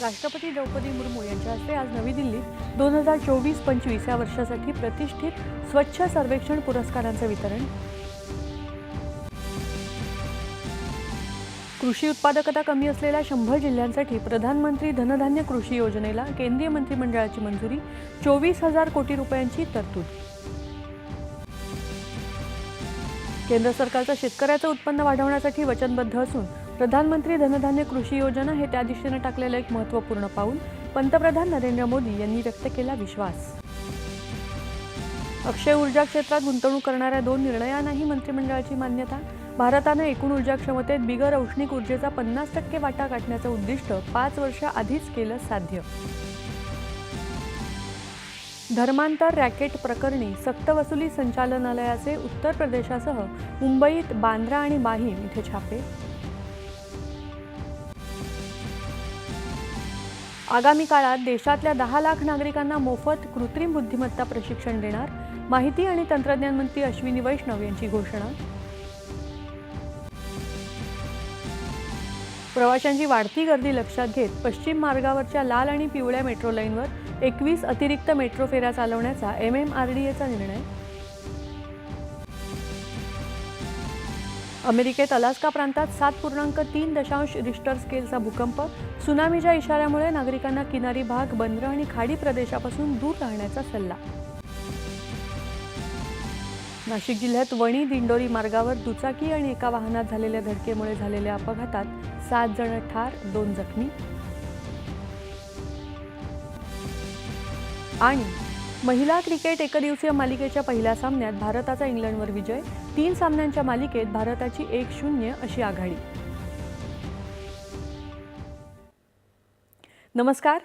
राष्ट्रपती द्रौपदी मुर्मू यांच्या हस्ते आज नवी दिल्लीत दोन हजार चोवीस पंचवीस या वर्षासाठी प्रतिष्ठित स्वच्छ सर्वेक्षण पुरस्कारांचं वितरण. कृषी उत्पादकता कमी असलेल्या शंभर जिल्ह्यांसाठी प्रधानमंत्री धनधान्य कृषी योजनेला केंद्रीय मंत्रिमंडळाची मंजुरी चोवीस हजार कोटी रुपयांची तरतूद. केंद्र सरकारचं शेतकऱ्याचं उत्पन्न वाढवण्यासाठी वचनबद्ध असून प्रधानमंत्री धनधान्य कृषी योजना हे त्या दिशेनं टाकलेलं एक महत्त्वपूर्ण पाऊल. पंतप्रधान नरेंद्र मोदी यांनी व्यक्त केला विश्वास. अक्षय ऊर्जा क्षेत्रात गुंतवणूक करणाऱ्या दोन निर्णयांनाही मंत्रिमंडळाची मान्यता. भारतानं एकूण ऊर्जा क्षमतेत बिगर औष्णिक ऊर्जेचा पन्नास टक्के वाटा गाठण्याचं उद्दिष्ट पाच वर्ष आधीच केलं साध्य. धर्मांतर रॅकेट प्रकरणी सक्तवसुली संचालनालयाचे उत्तर प्रदेशासह मुंबईत बांद्रा आणि माहीम इथे छापे आगामी काळात देशातल्या दहा लाख नागरिकांना मोफत कृत्रिम बुद्धिमत्ता प्रशिक्षण देणार माहिती आणि तंत्रज्ञान मंत्री अश्विनी वैष्णव यांची घोषणा. प्रवाशांची वाढती गर्दी लक्षात घेत पश्चिम मार्गावरच्या लाल आणि पिवळ्या मेट्रो लाईनवर एकवीस अतिरिक्त मेट्रो फेऱ्या चालवण्याचा एम एम आर डी एचा निर्णय. अमेरिकेत अलास्का प्रांतात सात पूर्णांक तीन दशांश रिश्टर स्केलचा भूकंप. सुनामीच्या इशाऱ्यामुळे नागरिकांना किनारी भाग बंदर आणि खाडी प्रदेशापासून दूर राहण्याचा सल्ला. नाशिक जिल्ह्यात वणी दिंडोरी मार्गावर दुचाकी आणि एका वाहनात झालेल्या धडकेमुळे झालेल्या अपघातात सात जण ठार दोन जखमी. आणि महिला क्रिकेट एकदिवसीय मालिकेच्या पहिल्या सामन्यात भारताचा इंग्लंडवर विजय. तीन सामन्यांच्या मालिकेत भारताची एक शून्य अशी आघाडी. नमस्कार.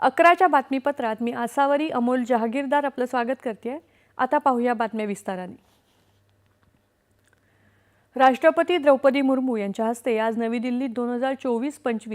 अकराच्या बातमीपत्रात मी आसावरी अमोल जहागीरदार आपलं स्वागत करते आता पाहूया बातम्या विस्ताराने. राष्ट्रपती द्रौपदी मुर्मू यांच्या हस्ते आज नवी दिल्लीत दोन हजार चोवीस पंचवीस